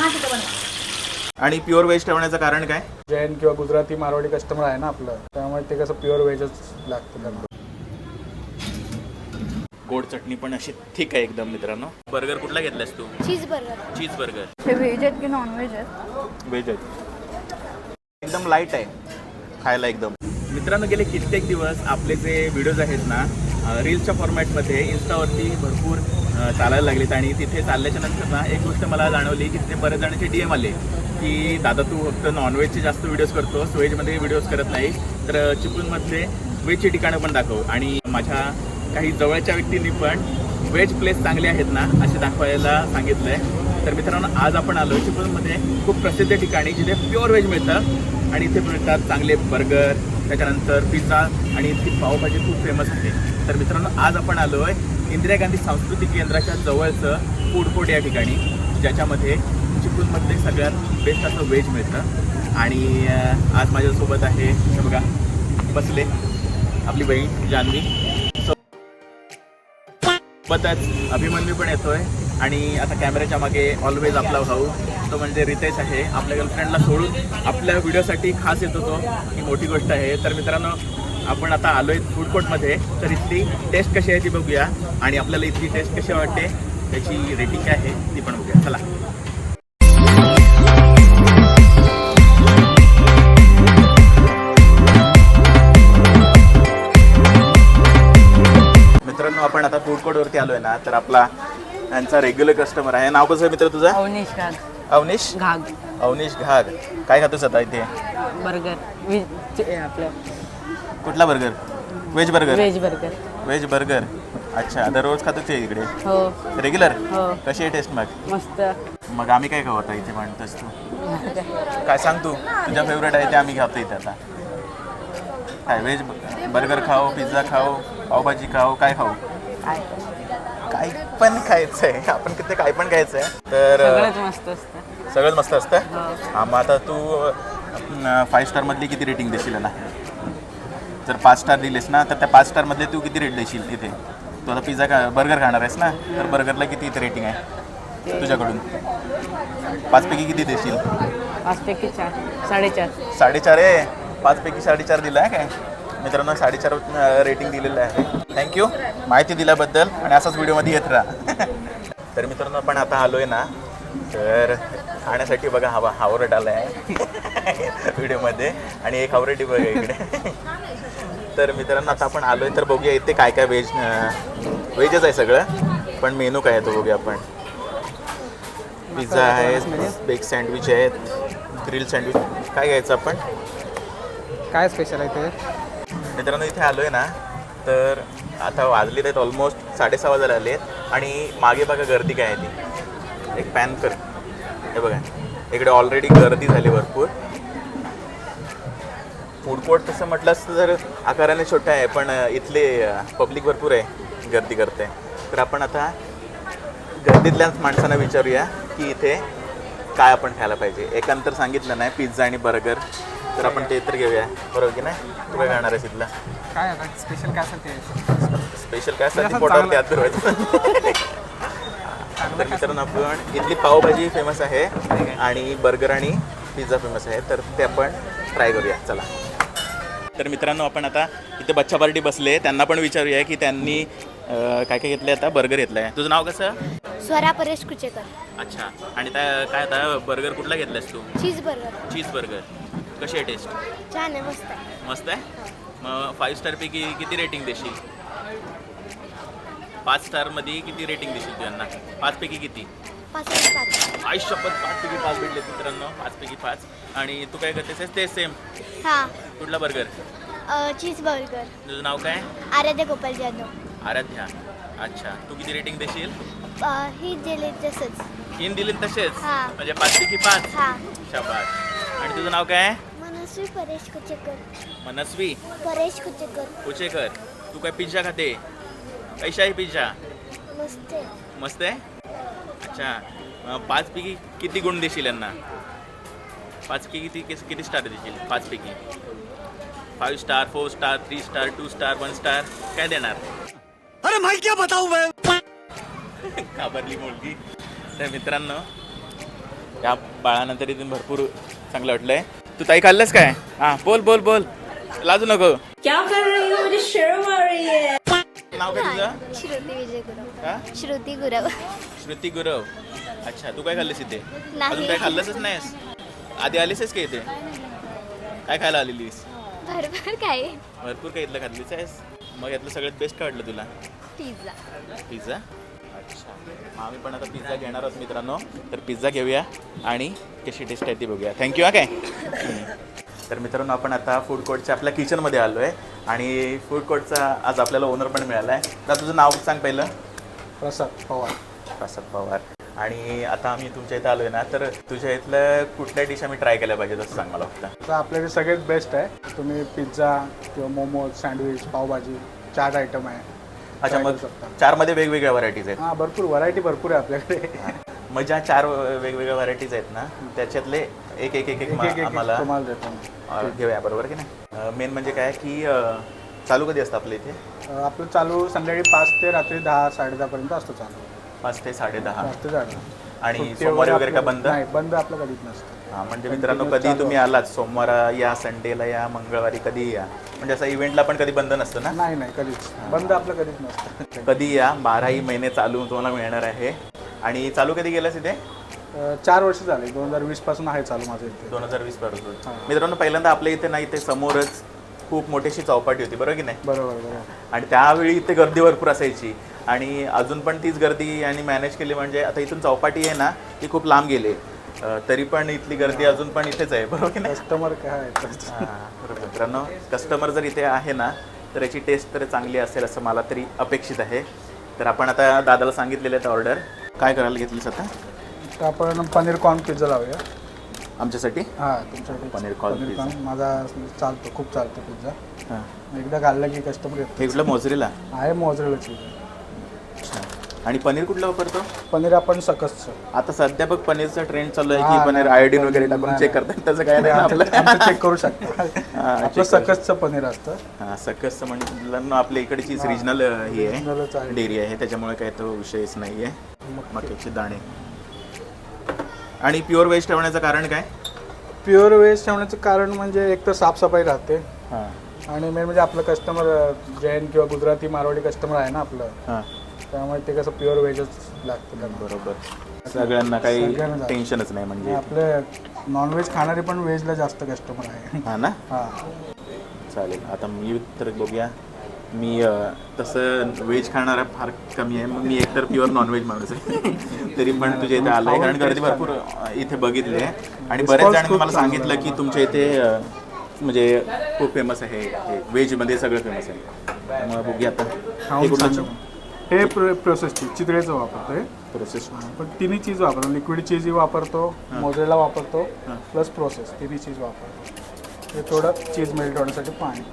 हां तिथं बनवा. आणि प्युअर व्हेज ठेवण्याचं कारण काय? जैन किंवा गुजराती मारवाडी कस्टमर आहे ना आपलं त्यामुळे ते कसं प्युअर व्हेजच लागतं त्यांना. गोड चटणी पण अशी ठीक आहे एकदम मित्रांनो. बर्गर कुठला घेतलास तू? चीज बर्गर चीज बर्गर हे व्हेज आहेत की नॉन व्हेज आहेत? व्हेज आहे एकदम लाइट आहे. खायला एकदम. मित्रांनो गेले कित्येक दिवस आपले जे व्हिडिओज आहेत ना रील्सच्या फॉर्मॅटमध्ये इन्स्टावरती भरपूर चालायला लागलेत. आणि तिथे चालल्याच्या नंतर ना एक गोष्ट मला जाणवली की तिथे बरेच जणांचे डी एम आले की दादा तू फक्त नॉनव्हेजचे जास्त व्हिडिओज करतोस. व्हेजमध्ये व्हिडिओज करत नाही तर चिपळूणमधले व्हेजची ठिकाणं पण दाखव. आणि माझ्या काही जवळच्या व्यक्तींनी पण व्हेज प्लेस चांगले आहेत ना असे दाखवायला सांगितलं आहे तर मित्रांनो आज आपण आलो चिपळूणमध्ये खूप प्रसिद्ध ठिकाणी जिथे प्युअर व्हेज मिळतं. आणि इथे मिळतात चांगले बर्गर त्याच्यानंतर पिझ्झा आणि इथली पावभाजी खूप फेमस आहे. तर मित्रांनो आज आपण आलो आहे इंदिरा गांधी सांस्कृतिक केंद्राच्या जवळचं फूड कोर्ट या ठिकाणी ज्याच्यामध्ये चिपळूणमधले सगळ्यात बेस्ट असं व्हेज मिळतं. आणि आज माझ्यासोबत आहे हे बघा बसले आपली बहीण जान्हवी सोबतच अभिमन्यू पण येतोय. आणि आता कॅमेऱ्याच्या मागे ऑलवेज आपला भाऊ तो म्हणजे रितेश आहे आपल्या गर्लफ्रेंडला सोडून आपल्या व्हिडिओसाठी खास येतो तो. ही मोठी गोष्ट आहे. तर मित्रांनो आपण आता आलोय फूड कोर्टमध्ये तर इथली टेस्ट कशी आहे ती बघूया. आणि आपल्याला इथली टेस्ट कशी वाटते त्याची रेटिंग काय आहे ती पण बघूया. चला. मित्रांनो आपण आता फूड कोर्टवरती आलोय ना तर आपला यांचा रेग्युलर कस्टमर आहे. नाव कसं आहे मित्र तुझं? अवनीश घाग. अवनीश? घाग. अवनीश घाग. काय खातोस आता इथे? बर्गर आपलं कुठला burger veg burger veg burger veg burger अच्छा दररोज खातो ते इकडे. हो. रेग्युलर हो. कशी आहे टेस्ट मग? मस्त. मग आम्ही काय खाऊ आता इथे म्हणतोस तू? काय सांग तू? तुझ्या फेवरेट आहे ते आम्ही खातो इथे आता. काय व्हेज बर्गर खाऊ पिझ्झा खाऊ पावभाजी खाऊ काय खाऊ? काय? पण खायचं आहे आपण किती काय पण खायचं आहे तर सगळंच मस्त असतं. सगळंच मस्त असतं? हो. हा मग आता तू फाईव्ह स्टारमधली किती रेटिंग देशील ना जर पाच स्टार दिलेस ना तर त्या पाच स्टारमधले तू किती रेट देशील इथे तू आता पिझ्झा खा बर्गर खाणार आहेस ना तर बर्गरला किती इथे रेटिंग आहे तुझ्याकडून? पाचपैकी किती देशील? पाचपैकी चार साडेचार. साडेचार आहे? पाचपैकी साडेचार दिला आहे काय? मित्रांनो साडेचार रेटिंग दिलेलं आहे. थँक्यू माहिती दिल्याबद्दल आणि असाच व्हिडिओमध्ये येत राहा. तर मित्रांनो आपण आता आलो आहे ना तर खाण्यासाठी बघा हवा हावरट आला आहे व्हिडिओमध्ये. आणि एक हावरटी बघा इकडे. तर मित्रांनो आता आपण आलो आहे तर बघूया इथे काय काय व्हेज व्हेजच आहे सगळं. पण मेनू काय आहे तो बघूया आपण. पिझ्झा आहे बेग सँडविच आहेत ग्रिल सँडविच काय घ्यायचं आपण? काय स्पेशल आहे ते? मित्रांनो इथे आलो आहे ना तर आता वाजलेत आहेत ऑलमोस्ट साडेसहा वाजायला आले आहेत आणि मागे बघा गर्दी काय आहे ती. एक पॅन कर. हे बघा. इकडे ऑलरेडी गर्दी झाली भरपूर. फूड कोर्ट तसं म्हटलंस तर आकाराने छोटं आहे पण इथले पब्लिक भरपूर आहे गर्दी करते. तर आपण आता गर्दीतल्याच माणसांना विचारूया की इथे काय आपण खायला पाहिजे. एकांतर सांगितलं नाही पिझ्झा आणि बर्गर तर आपण ते तर घेऊया. बरोबर की नाही? तू काय खाणार आहेस इथलं? काय आता? स्पेशल काय असेल ते? स्पेशल काय असतं असं ते पोटावर फिरवायचं तर मित्रांनो आपण इथली पावभाजी फेमस आहे आणि बर्गर आणि पिझ्झा फेमस आहे. तर ते आपण ट्राय करूया. चला. तर मित्रांनो आपण आता इथे बच्चा पार्टी बसले. त्यांना पण विचारूया की त्यांनी काय काय घेतलं आता? बर्गर घेतलं आहे तुझं नाव कसं? स्वरा परेश कुचेकर. अच्छा. आणि त्या काय आता? बर्गर कुठला घेतलास तू? Cheese burger. Cheese burger. कशी आहे टेस्ट छान आहे मस्त आहे. मस्त आहे? मग फाईव्ह स्टारपैकी किती रेटिंग देशील? पाच स्टारमध्ये किती रेटिंग देशील तू यांना? पाचपैकी किती? पाच आणि पाच. आयुष्यपत पाचपैकी पाच भेटले मित्रांनो पाचपैकी पाच. आणि तू काय करतेस? ते सेम हां. कुठला बर्गर चीज बर्गर तुझं नाव काय? आराध्य गोपाल जाधव. आराध्या. अच्छा. तू किती रेटिंग देशील? अ, ही दिली तसंच. तीन दिले तसेच? हा. म्हणजे पाचपैकी पाच? हां. शाबास. आणि तुझं नाव काय? मनस्वी परेश कुचेकर. मनस्वी. परेश कुचेकर. कुचेकर. तू काय पिझ्झा खाते? कशा आहे पिझ्झा मस्त आहे. मस्त आहे? अच्छा. अं, पाचपैकी किती गुण देशील यांना? पाचपैकी किती किस- किती स्टार देशील? पाचपैकी five star four star three star two star one star काय देणार? अरे मैं क्या बताऊं मैं? घाबरली मुलगी. तर मित्रांनो या बाळानंतर इथून भरपूर चांगलं वाटलंय. तू ताई खाल्लंस काय? हा बोल बोल बोल. लाजू नको. क्या कर रही हो? मुझे शर्म आ रही है. नाव काय तुझं? श्रुती विजय गुरव का श्रुती गुरव. श्रुती गुरव. अच्छा तू काय खाल्लंस इथे? नाही. अजून काय खाल्लंच नाहीस? आधी आलीसच का इथे? काय खायला आलेलीस? भरपूर काय. भरपूर काही इथलं खाल्लीच आहेस? मग यातलं सगळ्यात बेस्ट काय वाटलं तुला? पिझ्झा पिझ्झा अच्छा. मग आम्ही पण आता पिझ्झा घेणार आहोत मित्रांनो. तर पिझ्झा घेऊया आणि कशी टेस्ट आहे ती बघूया. थँक्यू हा काय? तर मित्रांनो आपण आता फूड कोर्टच्या आपल्या किचनमध्ये आलो आहे आणि फूड कोर्टचा आज आपल्याला ओनर पण मिळाला आहे तर तुझं नाव सांग पहिलं. प्रसाद पवार. प्रसाद पवार. आणि आता आम्ही तुमच्या इथं आलो आहे ना तर तुझ्या इथलं कुठल्या डिश आम्ही ट्राय केल्या पाहिजे असं सांग मला फक्त. तर आपल्याकडे सगळ्यात बेस्ट आहे. तुम्ही पिझ्झा किंवा मोमोज सँडविच पावभाजी चाट आयटम आहे. अच्छा मग. चारमध्ये वेगवेगळ्या व्हरायटीज आहेत. हां भरपूर. व्हरायटी भरपूर आहे आपल्याकडे. मग ज्या चार वेगवेगळ्या व्हरायटीज आहेत ना त्याच्यातले एक एक एक एक आम्हाला घेऊया बरोबर की नाही? मेन म्हणजे काय की चालू कधी असतं आपल्या इथे? आपलं चालू संध्याकाळी पाच ते रात्री दहा साडे दहापर्यंत असतो चालू. पाच ते साडे दहा पाच ते साडे आणि सोमवारी वगैरे का बंद? नाही बंद आपलं कधीच नसतं. हा म्हणजे मित्रांनो कधी तुम्ही आलात? सोमवार या संडेला या मंगळवारी कधी या? म्हणजे असं इव्हेंटला पण कधी बंद नसतं ना? नाही नाही कधीच. बंद आपलं कधीच नसतं. कधी या? बाराही महिने चालू तुम्हाला मिळणार आहे. आणि चालू कधी गेलास इथे? अं, चार वर्ष झाले. दोन हजार वीसपासून आहे चालू माझं इथे. दोन हजार वीस हा. मित्रांनो पहिल्यांदा आपल्या इथे ना इथे समोरच खूप मोठीशी चौपाटी होती बरोबर की नाही? बरोबर बरोबर. आणि त्यावेळी इथे गर्दी भरपूर असायची. आणि अजून पण तीच गर्दी आणि मॅनेज केली म्हणजे आता इथून चौपाटी आहे ना ती खूप लांब गेली. अं, तरी पण इथली गर्दी अजून पण इथेच आहे बरोबर की नाही? कस्टमर काय हां, बरोबर. मित्रांनो कस्टमर जर इथे आहे ना तर याची टेस्ट तर चांगली असेल असं मला तरी अपेक्षित आहे. तर आपण आता दादाला सांगितलेलं आहे ऑर्डर काय करायला घेतलीस आता? तर आपण पनीर कॉर्न पिझ्झा लावूया. आमच्यासाठी? हां तुमच्याकडे पनीर pizza. corn माझा चालतो खूप चालतो पिझ्झा. हां. एकदा खाल्लं की कस्टमर येतो हे कुठलं मोजरीला? आहे मोजरेला चीज अच्छा. आणि पनीर कुठलं वापरतो? पनीर आपण सकसचं. आता सध्या बघ पनीरचा ट्रेंड चालू आहे हां, की पनीर नाही, आयोडीन वगैरे टाकून नाही, चेक करतात त्याचं काय नाही ना आपलं? चेक करू शकता. हां, आपलं check करू सकसचं पनीर असतं. हां सकस म्हणलं आपल्या इकडचीच रिजनल ही आहे. आहे. डेअरी आहे त्याच्यामुळे काही तो विषयच नाही आहे मक्याचे दाणे. आणि प्युअर व्हेज ठेवण्याचं कारण काय? प्युअर व्हेज ठेवण्याचं कारण म्हणजे एक तर साफसफाई राहते. हां. आणि मेन म्हणजे आपलं कस्टमर जैन किंवा गुजराती मारवाडी कस्टमर आहे ना आपलं हां. त्यामुळे ते कसं प्युअर व्हेजच लागतं त्यांना. बरोबर. सगळ्यांना काही सगळ्यांना. टेन्शनच नाही म्हणजे. आपले नॉनव्हेज खाणारे पण व्हेजला जास्त कस्टमर आहे. हा ना? हां. चालेल. आता मी तर बघूया. मी तसं व्हेज खाणारा फार कमी आहे. मग मी एकतर प्युअर नॉनव्हेज माणूस आहे. तरी पण तुझ्या इथे आलं आहे कारण गर्दी भरपूर इथे बघितली. आहे आणि बऱ्याच जणांनी मला सांगितलं. की तुमच्या इथे म्हणजे खूप फेमस आहे हे व्हेजमध्ये सगळं फेमस आहे. त्यामुळे बघूया आता. हे. हे प्रोसेस चीज चितळेचं वापरतोय. प्रोसेस पण तिन्ही चीज वापरतो. लिक्विड चीजही वापरतो मोजरेला वापरतो प्लस प्रोसेस तिन्ही चीज वापरतो. हे थोडं चीज मेल्ट होण्यासाठी पाणी.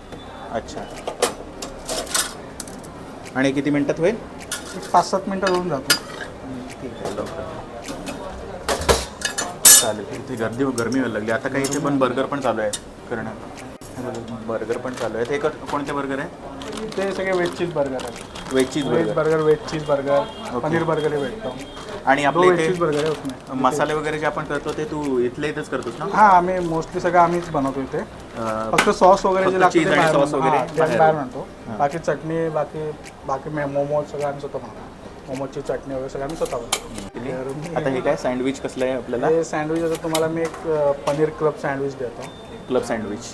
अच्छा. आणि किती मिनिटात होईल? एक पाच सात मिनटं होऊन जातो ठीक आहे लवकर चालेल. इथे गर्दी गरमी व्हायला लागली. आता काही इथे पण बर्गर पण चालू आहे करणं बर्गर पण चालू आहे ते कोणते बर्गर आहे? ते सगळे व्हेज चीज बर्गर आहेत. Veg cheese veg burger veg cheese burger paneer burger हे भेटतो. आणि बर्गर आहे उसमें. मसाले वगैरे जे आपण करतो ते तू इथल्या इथेच करतोस ना? हां आम्ही मोस्टली सगळं आम्हीच बनवतो इथे. अं, फक्त सॉस वगैरे फक्त जे लागतं cheese ते आणि बाहेर sauce बनवतो. वगैरे हां, ते बाहेर. बाहेर म्हणतो बाकी चटणी बाकी बाकी मोमोज सगळं आम्ही स्वतः बनवतो. मोमोजची चटणी वगैरे सगळं आम्ही स्वतः बनवतो. आता हे काय सँडविच कसलं आहे आपल्याला? हे सँडविच आता तुम्हाला मी एक अ, पनीर क्लब सँडविच देतो. क्लब सँडविच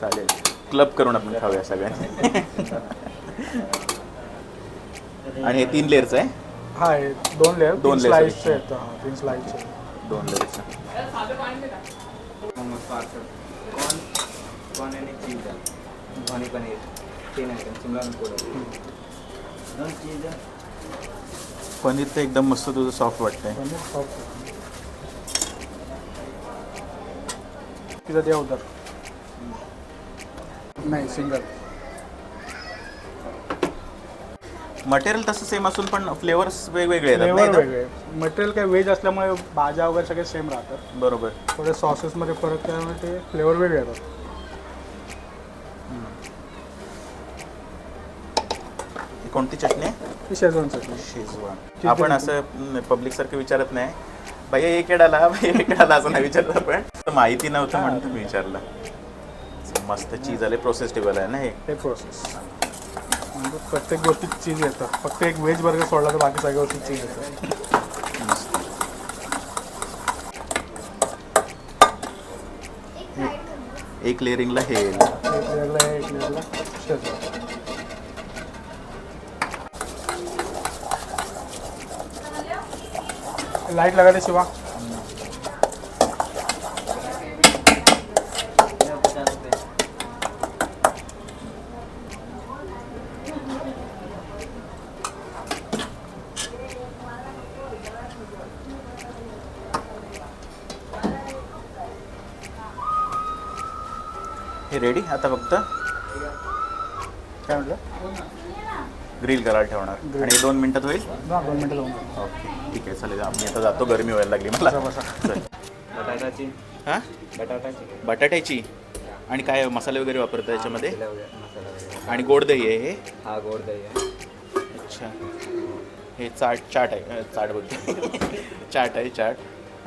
चालेल. क्लब करून आपण खाऊया सगळ्यांनी. आणि हे तीन लेअरचं आहे. हा हे दोन लेअर दोन दोन layer हां तीन स्लाइसचे दोन लेअरचं कॉर्न कॉर्न आणि चीज. धनी पनीर. तीन आयटम शिमला मिरची दोन चीज. पनीर तर एकदम मस्त तुझं सॉफ्ट वाटतंय. पनीर सॉफ्ट तिथं द्या उदर नाही सिंगल. मटेरियल तसं सेम असून पण फ्लेवर्स वेगवेगळे येतात फ्लेवर नाही ना? वेगळे. मटेरियल काय व्हेज असल्यामुळे भाज्या वगैरे सगळे सेम राहतात. बरोबर. थोडे सॉसेसमध्ये फरक त्यामुळे ते फ्लेवर वेगळे येतात. ही कोणती चटणी आहे? ती शेजवान चटणी. शेजवान. आपण. असं पब्लिक सारखं विचारत नाही. भैया एक आला. भैया एक असं नाही विचारलं पण माहिती नव्हतं म्हणून तुम्ही विचारलं. मस्त चीज आले प्रोसेस टेबल आहे ना हे? हे प्रोसेस म्हणजे प्रत्येक गोष्टीत चीज येतं फक्त एक व्हेज बर्गर सोडला तर बाकी सगळ्या गोष्टीत चीज येतं एक लेअरिंगला हे येईल. एक लेअरला हे, एक लेअरला शेजवान. लाइट लगा दे शिवा हे रेडी आता फक्त काय म्हटलं? ग्रिल करायला ठेवणार. आणि दोन मिनिटात होईल? दोन मिनटं जाऊन ओके. ठीक आहे चालेल आम्ही आता जातो गरमी व्हायला लागली मला. बटाटाची. हा? बटाटाची. बटाट्याची? आणि काय मसाले वगैरे वापरतो याच्यामध्ये? आणि गोड दही आहे हे? हा गोड दही आहे. अच्छा. हे चाट चाट आहे. चाट बोलतो चाट आहे चाट.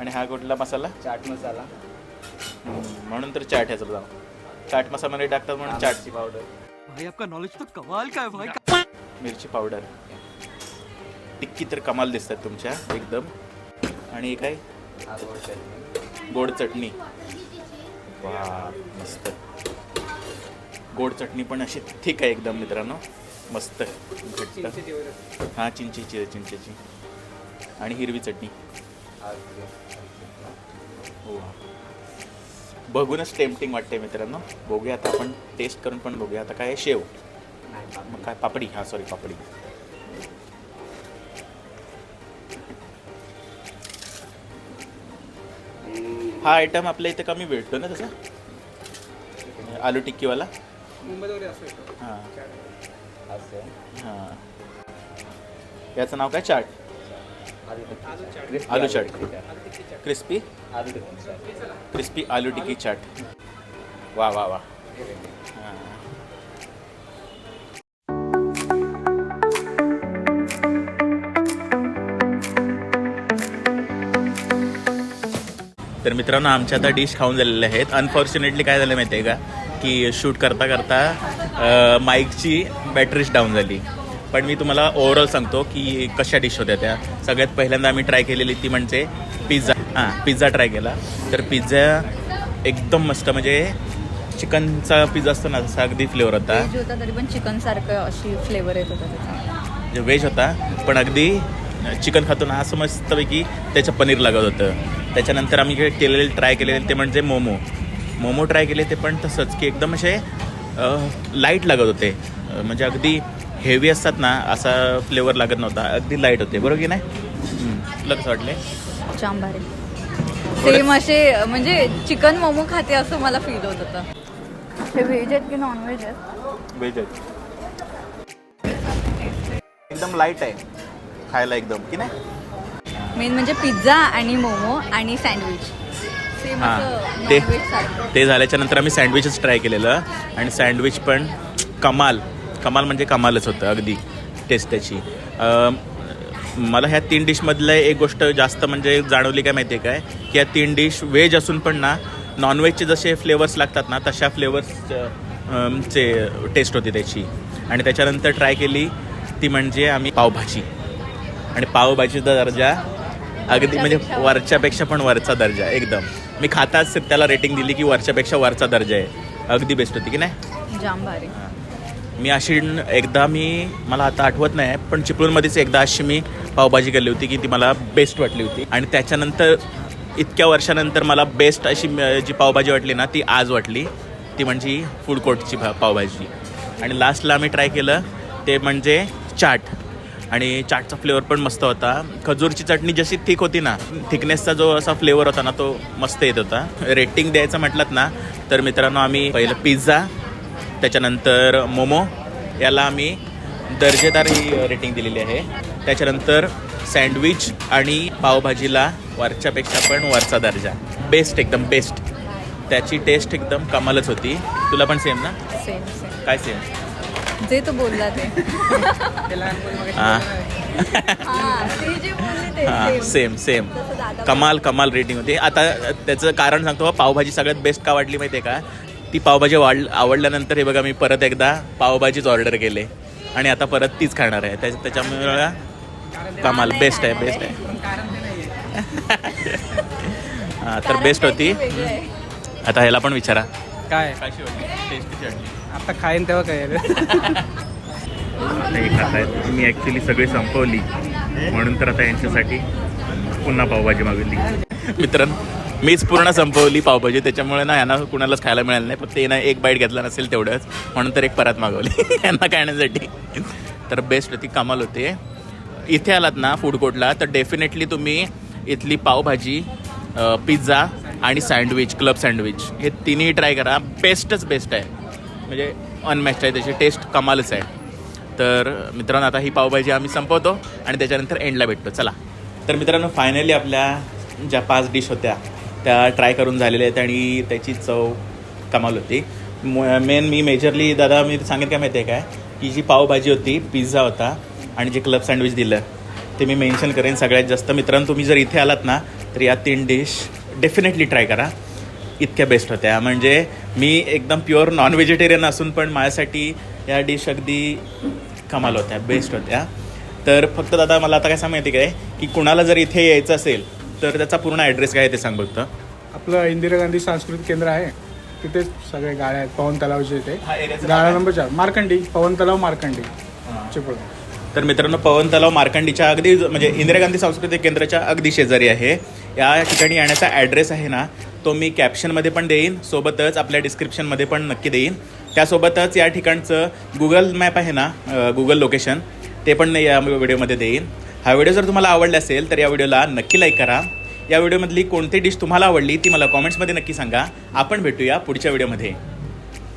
आणि हा कुठला मसाला? चाट मसाला. म्हणून तर चाट ह्याचं नाव चाट मसाल्यामध्ये टाकतात म्हणून चाटची पावडर मिरची पावडर टिक्की तर कमाल दिसतात तुमच्या एकदम. आणि हे काय? हा गोड चटणी. वा मस्त. गोड चटणी पण अशी ठीक आहे एकदम मित्रांनो. मस्त. घट्ट हां चिंचेची आहे, चिंचेची. आणि हिरवी चटणी. हा हो. बघूनच टेम्पटिंग वाटते मित्रांनो. बघूया आता आपण टेस्ट करून पण बघूया. आता काय आहे? शेव. मग काय? पापडी. हां सॉरी पापडी. हा आयटम आपल्या इथे कमी भेटतो ना तसा? आलू टिक्कीवाला? हां. हां. याचं नाव काय? चाट. आलू चाट. क्रिस्पी? आलू टिक्की चाट. क्रिस्पी आलू टिक्की चाट. वा वा वा. तर मित्रांनो आमच्या आता डिश खाऊन झालेल्या आहेत. अनफॉर्च्युनेटली काय झालं माहिती आहे का की शूट करता करता माईकची बॅटरीच डाऊन झाली. पण मी तुम्हाला ओव्हरऑल सांगतो की कशा डिश होत्या त्या. सगळ्यात पहिल्यांदा आम्ही ट्राय केलेली ती म्हणजे पिझ्झा हां पिझ्झा ट्राय केला. तर पिझ्झा एकदम मस्त म्हणजे चिकनचा पिझ्झा असतो ना तसा अगदी फ्लेवर होता. होता तरी पण चिकन सारखं अशी फ्लेवर येत होता त्याचा. जे व्हेज होता पण अगदी चिकन खातो ना असं मस्तपैकी त्याचं पनीर लागत होतं. त्याच्यानंतर आम्ही जे केलेले ट्राय केलेले ते म्हणजे मोमो. मोमो ट्राय केले ते पण तसंच की एकदम असे लाइट लागत होते. म्हणजे अगदी हेवी असतात ना असा फ्लेवर लागत नव्हता. अगदी लाइट होते. बरोबर की नाही. तुला कसं वाटले? चांभारे सेम असे म्हणजे चिकन मोमो खाते असं मला फील होत होतं. हे व्हेज आहेत की नॉन व्हेज आहेत? व्हेज आहे एकदम लाइट आहे. खायला एकदम की नाही? मेन म्हणजे पिझ्झा आणि मोमो आणि सँडविच हां. ते ते झाल्याच्यानंतर आम्ही सँडविचच ट्राय केलेलं. आणि सँडविच पण कमाल. कमाल म्हणजे कमालच होतं अगदी टेस्ट त्याची. मला ह्या तीन डिशमधलं एक गोष्ट जास्त म्हणजे जाणवली काय माहिती आहे काय? की या तीन डिश व्हेज असून पण ना नॉनव्हेजचे जसे फ्लेवर्स लागतात ना तशा फ्लेवर्स चे टेस्ट होती त्याची. आणि त्याच्यानंतर ट्राय केली ती म्हणजे आम्ही पावभाजी. आणि पावभाजीचा दर्जा अगदी म्हणजे वरच्यापेक्षा पण वरचा दर्जा एकदम. मी खाताच त्याला रेटिंग दिली की वरच्यापेक्षा वरचा दर्जा आहे. अगदी बेस्ट होती की नाही? जाम भारी मी अशी एकदा मी मला आता आठवत नाही पण चिपळूणमध्येच एकदा अशी मी पावभाजी केली होती की ती मला बेस्ट वाटली होती. आणि त्याच्यानंतर इतक्या वर्षानंतर मला बेस्ट अशी जी पावभाजी वाटली ना ती आज वाटली. ती म्हणजे फूड कोर्टची भा पावभाजी. आणि लास्टला आम्ही ट्राय केलं ते म्हणजे चाट. आणि चाटचा फ्लेवर पण मस्त होता. खजूरची चटणी जशी थिक होती ना थिकनेसचा जो असा फ्लेवर होता ना तो मस्त येत होता. रेटिंग द्यायचं म्हटलं ना तर मित्रांनो आम्ही पहिलं पिझ्झा त्याच्यानंतर मोमो याला आम्ही दर्जेदार ही रेटिंग दिलेली आहे. त्याच्यानंतर सँडविच आणि पावभाजीला वरच्यापेक्षा पण वरचा दर्जा. बेस्ट एकदम बेस्ट त्याची टेस्ट एकदम कमालच होती. तुला पण सेम ना? सेम सेम काय सेम जे तो बोलला ते. हां. हा, ती जी बोलली ते हां same. सेम सेम तसं दादा कमाल कमाल रेटिंग होती. आता त्याचं कारण सांगतो पावभाजी सगळ्यात बेस्ट का वाटली माहिती आहे का? ती पावभाजी वाढ आवडल्यानंतर हे बघा मी परत एकदा पावभाजीच ऑर्डर केले. आणि आता परत तीच खाणार आहे. त्या त्याच्यामुळे कमाल. बेस्ट आहे बेस्ट आहे. हां तर बेस्ट होती. आता ह्याला पण विचारा. काय? कशी होती. टेस्ट कशी वाटली आता खाईन तेव्हा काय आता हे खात आहेत. मी ॲक्च्युली सगळी संपवली. म्हणून तर आता यांच्यासाठी पुन्हा पावभाजी मागवली. मित्रांनो मीच पूर्ण संपवली पावभाजी त्याच्यामुळे ना यांना कुणालाच खायला मिळालं नाही. फक्त येणं एक बाईट घेतला नसेल तेवढंच. म्हणून तर एक परत मागवली यांना खाण्यासाठी. तर बेस्ट होती कमाल होते. इथे आलात ना फूड कोर्टला तर डेफिनेटली तुम्ही इथली पावभाजी पिझ्झा आणि सँडविच क्लब सँडविच हे तिन्ही ट्राय करा. बेस्टच बेस्ट आहे. म्हणजे अनमॅच्ड आहे त्याची. टेस्ट कमालच आहे. तर मित्रांनो आता ही पावभाजी आम्ही संपवतो आणि त्याच्यानंतर एंडला भेटतो. चला. तर मित्रांनो फायनली आपल्या ज्या पाच डिश होत्या त्या ट्राय करून झालेल्या आहेत आणि त्याची चव कमाल होती. मेन मी मेजरली दादा मी सांगेन काय माहिती आहे काय? की जी पावभाजी होती पिझ्झा होता आणि जे क्लब सँडविच दिलं ते मी मेन्शन करेन. सगळ्यात जास्त मित्रांनो तुम्ही जर इथे आलात ना तर या तीन डिश डेफिनेटली ट्राय करा. इतक्या बेस्ट होत्या. म्हणजे मी एकदम प्युअर नॉन व्हेजिटेरियन असून पण माझ्यासाठी या डिश अगदी कमाल होत्या बेस्ट होत्या. तर फक्त दादा मला आता काय सांग माहिती काय? की कुणाला जर इथे यायचं असेल तर त्याचा पूर्ण ॲड्रेस काय आहे ते सांग फक्त आपलं इंदिरा गांधी सांस्कृतिक केंद्र आहे. तिथेच सगळे गाड्या आहेत. पवन तलावचे इथे हा एरियाचं गाळा नंबर चार. मार्कंडी. पवन तलाव मार्कंडी. चिपळूण. तर मित्रांनो पवन तलाव मार्कंडीच्या अगदी ज- म्हणजे इंदिरा गांधी सांस्कृतिक केंद्राच्या अगदी शेजारी आहे. या ठिकाणी येण्याचा ॲड्रेस आहे ना तो मी कॅप्शनमध्ये पण देईन. सोबतच आपल्या डिस्क्रिप्शनमध्ये पण नक्की देईन. त्यासोबतच या ठिकाणचं गुगल मॅप आहे ना गुगल लोकेशन ते पण या व्हिडिओमध्ये देईन. हा व्हिडिओ जर तुम्हाला आवडला असेल तर या व्हिडिओला नक्की लाईक करा. या व्हिडिओमधली कोणती डिश तुम्हाला आवडली ती मला कॉमेंट्समध्ये नक्की सांगा. आपण भेटूया पुढच्या व्हिडिओमध्ये.